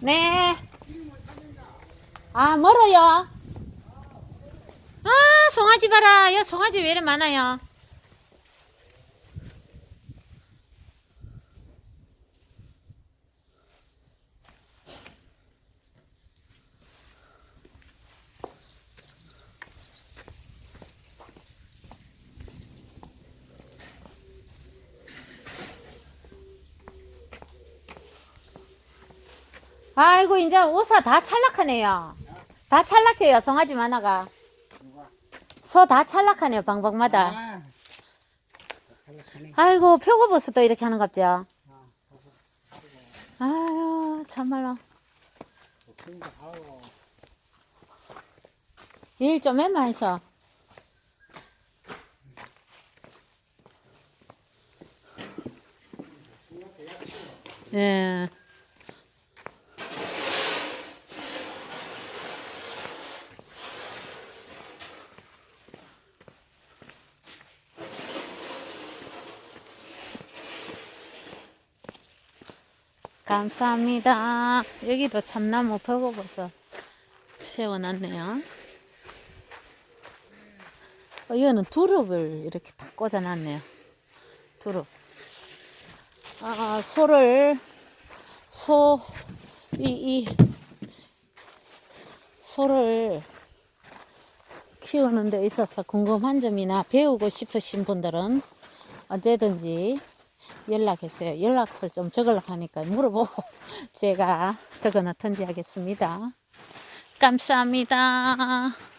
네. 아, 멀어요? 아, 송아지 봐라. 여 송아지 왜 이렇게 많아요? 아이고, 이제 옷사 다 찰락하네요. 다 찰락해요, 송아지 만화가. 소 다 찰락하네요, 방방마다. 아. 아이고, 표고버섯도 이렇게 하는 갑죠. 아유, 참말로. 그런가, 아우. 일좀 해만 해서. 예. 감사합니다. 여기도 참나무 버거버섯 세워놨네요. 어, 이거는 두릅을 이렇게 다 꽂아놨네요. 두릅. 아, 소를, 소, 이, 이, 소를 키우는 데 있어서 궁금한 점이나 배우고 싶으신 분들은 언제든지 연락주세요. 연락처를 좀 적으려고 하니까 물어보고 제가 적어 놓든지 하겠습니다. 감사합니다.